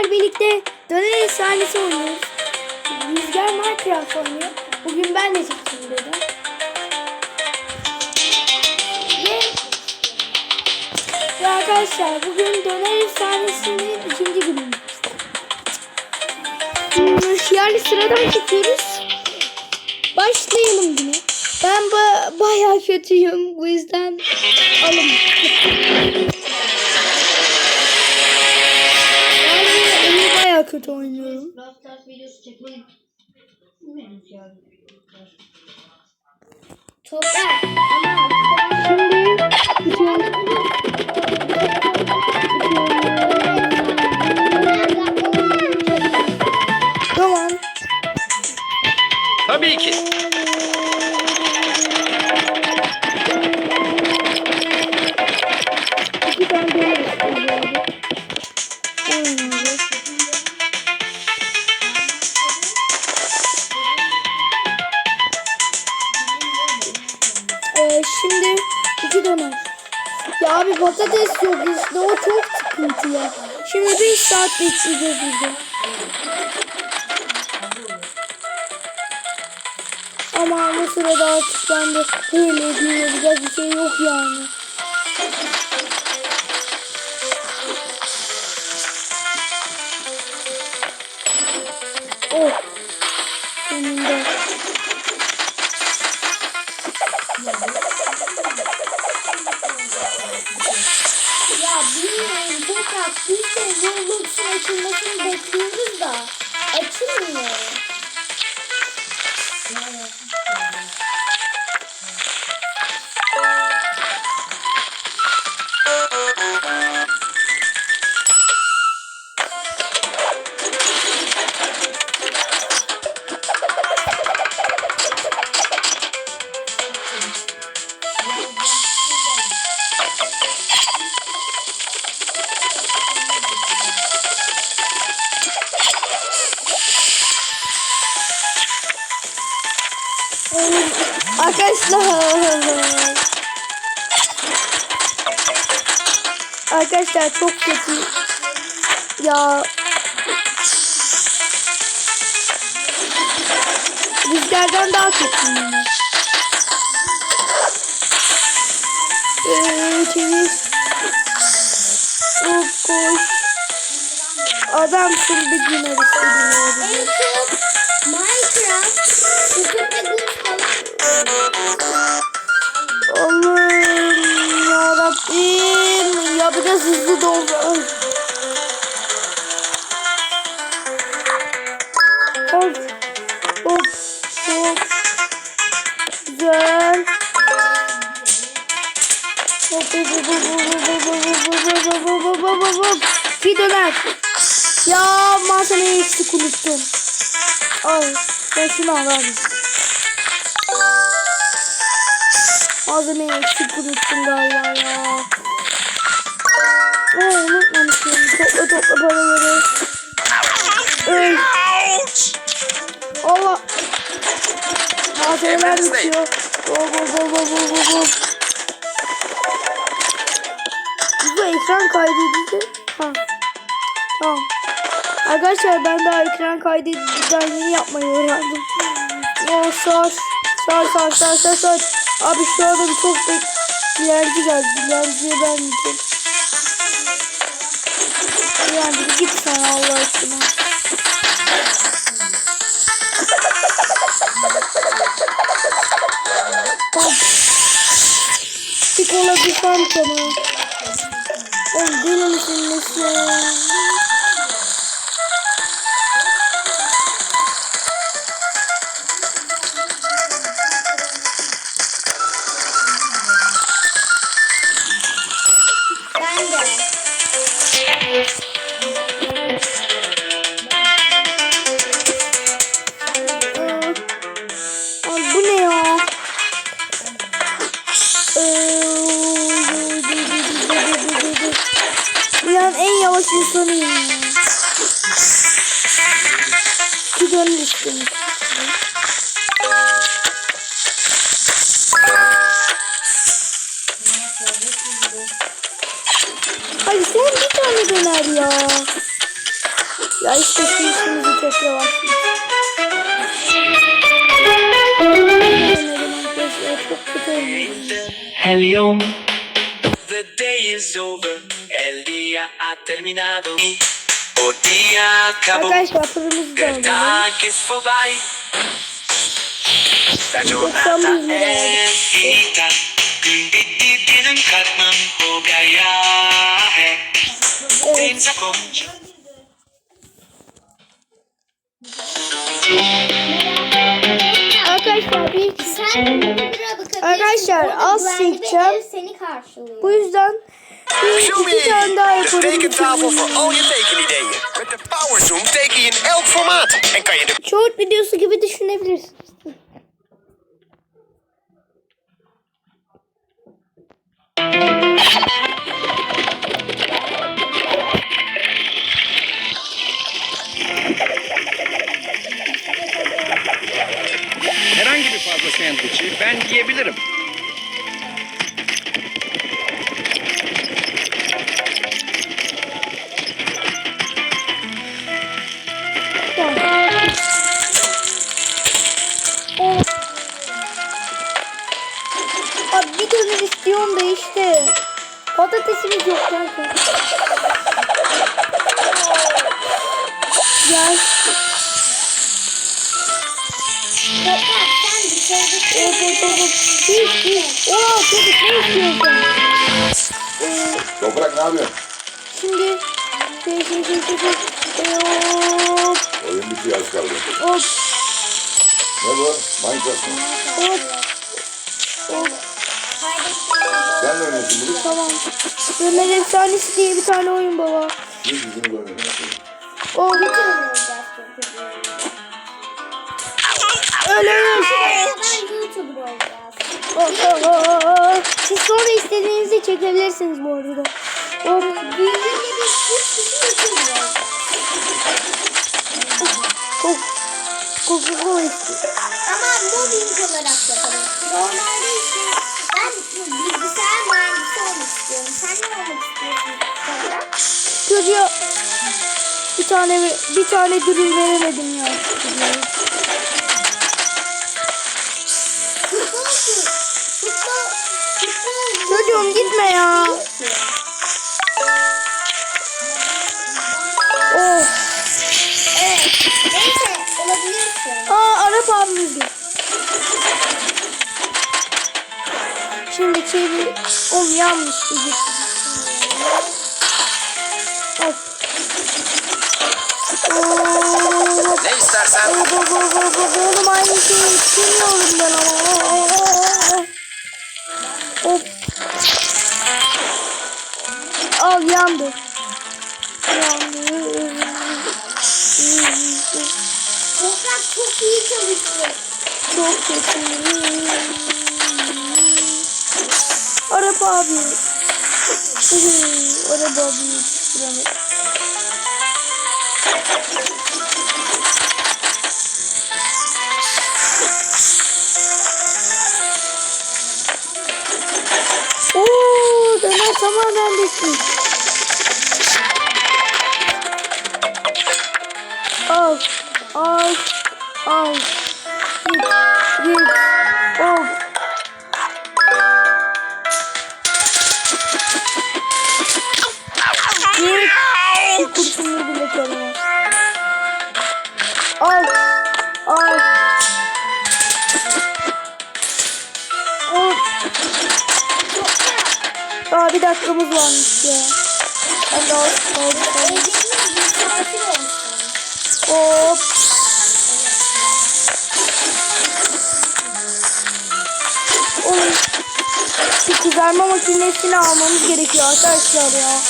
sizlerle birlikte döner efsanesi oynuyoruz. Rüzgar Minecraft oynuyor. Bugün ben de çekeyim dedim. Ve, ve arkadaşlar bugün döner efsanesinin ikinci günü. Şiarlı sıradan çekiyoruz. Başlayalım yine. Ben ba bayağı kötüyüm. Bu yüzden alın. baya kötü oynuyorum. Toprak. Şimdi bitiyor. Bitiyor. Şimdi iki döner. Ya abi patates yok işte o çok sıkıntı ya. Şimdi 5 saat bekleyeceğiz burada. Ama bu sırada artık ben de böyle yapacak bir şey yok yani. Oh. Sonunda. Açılmasını bekliyoruz da Arkadaşlar. Arkadaşlar çok kötü. Ya. Rüzgardan daha kötü. Ee, çevir. Hop koş. Adamsın bir gün arası. çok Minecraft, biraz hızlı doldu. Ay. Hop. Hop. Hop. Güzel. Hop hop hop hop hop hop hop hop hop döner. Ya malzemeyi eksik unuttum. Ay ben şunu al abi. Malzemeyi eksik unuttum galiba ya. Oo unutmamışım. Topla topla paraları. Öl. Allah. Malzemeler bitiyor. Hop hop hop hop hop hop hop. Bu ekran kaydedici. Ha. Tamam. Arkadaşlar ben daha ekran kaydediciden yeni yapmayı öğrendim. O sar. Sar sar sar sar sar. Abi şu anda bir çok bek dilenci geldi. Dilenciye ben gideceğim. Yani git sen Allah aşkına. Tamam. Bir kola bir fanta mı? Oğlum deli misin nesin? Dünyanın en yavaş insanıyım dönür istemiş. Hayır sen bir tane döner ya. Ya işte şu işimizi çok Helion. The day is over. El dia ha terminado. O dia acabou. Verdades tá vai. Tá jornada é fita. Gümbidi dinin katmam o gaya hai. Denize konca. Arkadaşlar Sen lira bakabilirsin. Arkadaşlar, Orada az güvenli bir çekeceğim. ev seni karşılıyor. bu yüzden bir iki tane daha De yaparım. tekentafel voor al je tekenideeën. Met de PowerZoom teken je in elk formaat. En kan je de Short videosu gibi düşünebilirsiniz. çalışmayan ben diyebilirim. Hop hop hop. Hiç hiç. Oo çocuk ne istiyorsun? Ee, Toprak ne yapıyorsun? şimdi şey şey şey. Ee, hop Oyun bitiyor az kaldı. hop Ne bu? Minecraft mı? hop. Hop Sen de oynuyorsun bunu. tamam. Ömer Efsanesi diye bir tane oyun baba. Bizim de oynuyoruz. Hop oynayacağız oh. Siz sonra istediğinizi çekebilirsiniz bu arada. Oh, kok, kok, kok. Ama mobbing olarak yapalım. Normalde işte ben bilgisayar mühendisi olmak istiyorum. Sen ne olmak istiyorsun? Çocuğa bir tane bir tane dürüm veremedim ya. Aa Arap abimiz. Şimdi çevir. Oğlum yanlış. Hop. Hop. Ne istersen. Oğlum aynı şeyi istemiyorum ben ama. Hop. Al. Yandı. Çok kötü. Arap abi. Arap abi yetiştiremedim. Oo, döner tamamen bitmiş. Daha bir dakikamız varmış ya. Ben de tatil olsun. Hop. Oğlum. Şu kızarma makinesini almamız gerekiyor arkadaşlar ya.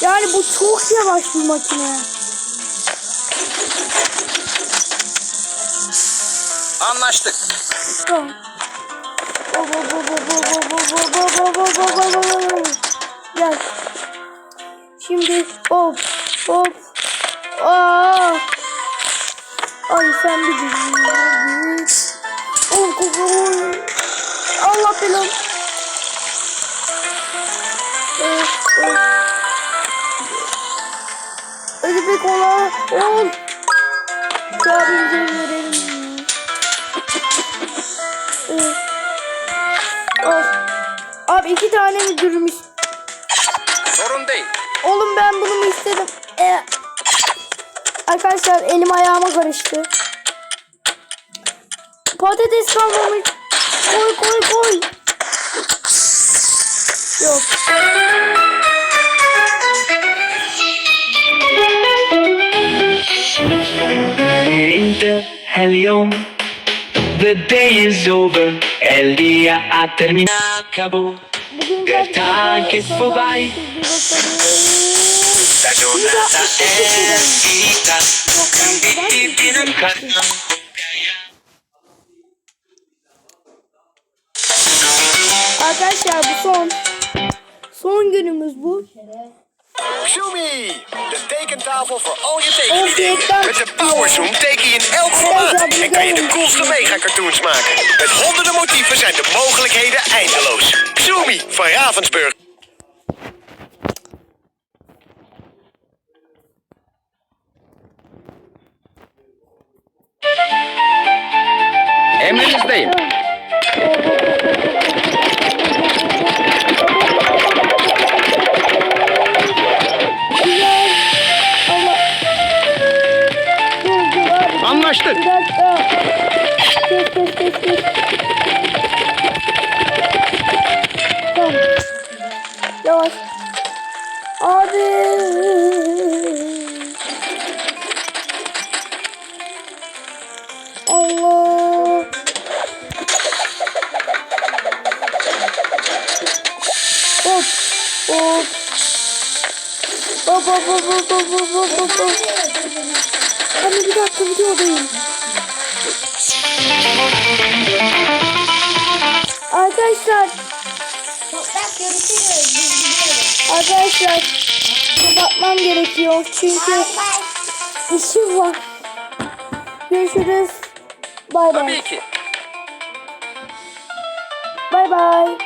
Yani bu çok yavaş bir makine. Anlaştık. Tamam. Gel. Şimdi hop hop. Aa. Ay sen bir dinle. Oh, oh. Allah belanı. Oh, oh. Hadi köpek ola. Ol. Şu abimize verelim. Evet. Al. Abi iki tane mi durmuş? Sorun değil. Oğlum ben bunu mu istedim? Ee, arkadaşlar elim ayağıma karıştı. Patates kalmamış. Koy koy koy. Yok. Inter اليوم The day is over. El día ha terminado Acabó Der Tag ist vorbei La giornata è finita Bitti in un cartone Arkadaşlar bu son. Son günümüz bu. Shumi, de tekentafel voor al je dank Met de PowerZoom teken je in elk formaat en kan je de coolste mega-cartoons maken. Met honderden motieven zijn de mogelijkheden eindeloos. Shumi van Ravensburg. Güzel. Bir dakika. Kes kes kes kes. Tamam. Yavaş. Abi. Allah. Hop. Hop. Hop hop hop hop hop hop hop Hani bir dakika videodayım. Arkadaşlar, Toprak görüşürüz. Biz gidiyoruz. arkadaşlar kapatmam gerekiyor çünkü işim var. Görüşürüz. Bay bay. Tabii ki. Bay bay.